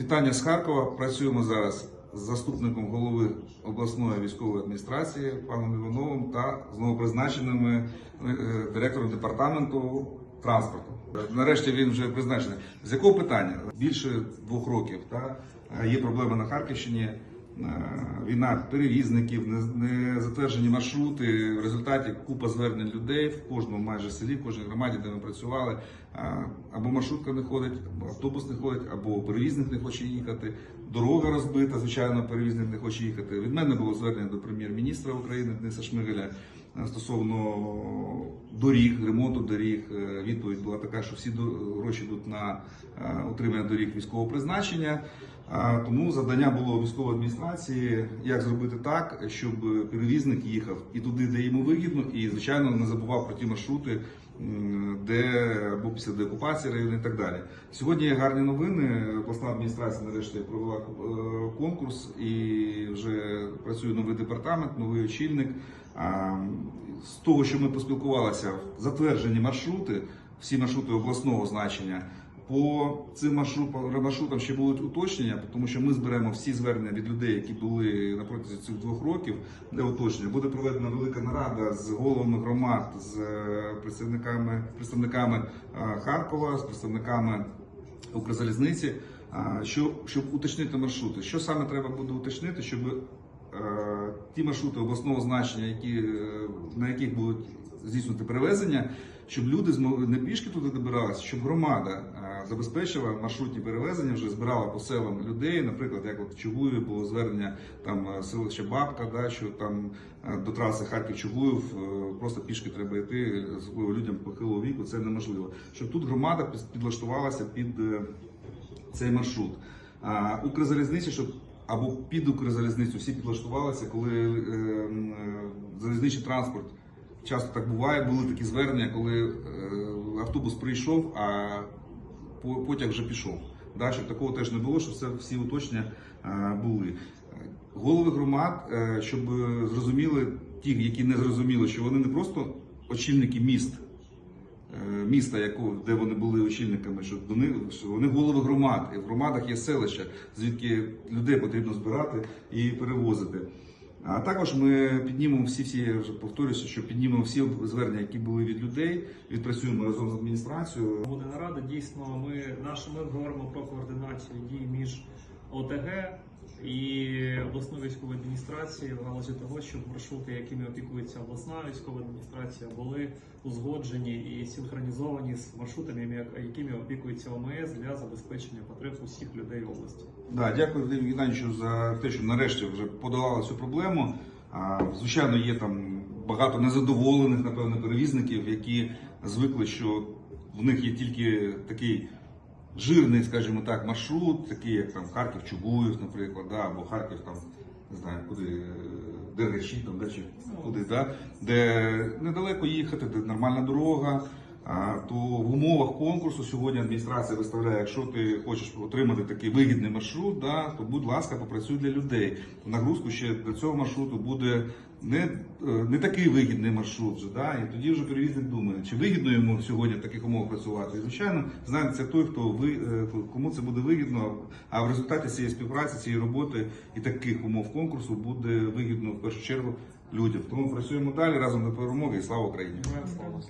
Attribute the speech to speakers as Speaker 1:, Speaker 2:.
Speaker 1: Вітання з Харкова. Працюємо зараз з заступником голови обласної військової адміністрації паном Івановим та з новопризначеними е, директором департаменту транспорту. Нарешті він вже призначений. З якого питання? Більше двох років та є проблеми на Харківщині. Е, Війна перевізників, не- затверджені маршрути. В результаті купа звернень людей в кожному майже селі, в кожній громаді, де ми працювали. Е, Або маршрутка не ходить, або автобус не ходить, або перевізник не хоче їхати. Дорога розбита, звичайно, перевізник не хоче їхати. Від мене було звернення до прем'єр-міністра України Дениса Шмигаля е, стосовно доріг, ремонту доріг. Відповідь була така, що всі гроші йдуть на утримання доріг військового призначення. Тому завдання було військової адміністрації, як зробити так, щоб перевізник їхав і туди, де йому вигідно, і звичайно не забував про ті маршрути, де або після деокупації району і так далі. Сьогодні є гарні новини. Обласна адміністрація нарешті провела е, конкурс і вже працює новий департамент, новий очільник. З того, що ми поспілкувалися, затверджені маршрути, всі маршрути обласного значення. По цим маршрутам, ще будуть уточнення, тому що ми зберемо всі звернення від людей, які були на протязі цих двох років, де уточнення. Буде проведена велика нарада з головами громад, з е, представниками, представниками е, Харкова, з представниками Укрзалізниці, а, що, щоб уточнити маршрути. Що саме треба буде уточнити, щоб е, ті маршрути обласного значення, які, е, на яких будуть здійснювати перевезення, щоб люди змогли не пішки туди добиралися, щоб громада е, забезпечила маршрутні перевезення, вже збирала по селам людей. Наприклад, як от в Чугуєві було звернення там е, селище Бабка, да, що там е, до траси Харків-Чугуїв е, просто пішки треба йти, особливо людям похилого віку, це неможливо. Щоб тут громада підлаштувалася під цей маршрут. А, Укрзалізниця, щоб або під Укрзалізницю всі підлаштувалися, коли е, залізничний транспорт. Часто так буває, були такі звернення, коли е, автобус прийшов, а потяг вже пішов. Да, щоб такого теж не було, щоб це всі уточнення е, були. Голови громад, е, щоб зрозуміли ті, які не зрозуміли, що вони не просто очільники міст, е, міста, де вони були очільниками, що вони, що вони голови громад. І в громадах є селища, звідки людей потрібно збирати і перевозити. А також ми піднімемо всі, всі я вже повторюся, що піднімемо всі звернення, які були від людей, відпрацюємо разом з адміністрацією.
Speaker 2: Буде нарада. Дійсно, ми наш ми говоримо про координацію дій між ОТГ і обласною військовою адміністрацією в галузі того, щоб маршрути, якими опікується обласна військова адміністрація, були узгоджені і синхронізовані з маршрутами, якими опікується ОМС для забезпечення потреб усіх людей області.
Speaker 1: Да, дякую Вадиму Геннадійовичу за те, що нарешті вже подолали цю проблему. Звичайно, є там багато незадоволених, напевно, перевізників, які звикли, що в них є тільки такий жирний, скажімо так, маршрут, такий як там Харків, Чугуїв, наприклад, да, або Харків там. Не знаю, куди е, Дергачі, там, да, чи куди, да, де недалеко їхати, де нормальна дорога. То в умовах конкурсу сьогодні адміністрація виставляє, якщо ти хочеш отримати такий вигідний маршрут, да, то будь ласка, попрацюй для людей. Нагрузку ще до цього маршруту буде не, е, не такий вигідний маршрут. Вже, да, і тоді вже перевізник думає, чи вигідно йому сьогодні в таких умовах працювати. І, звичайно, знаєте, це той, хто ви, е, кому це буде вигідно. А в результаті цієї співпраці, цієї роботи і таких умов конкурсу буде вигідно в першу чергу людям. Тому працюємо далі разом до перемоги і слава Україні.
Speaker 3: Слава.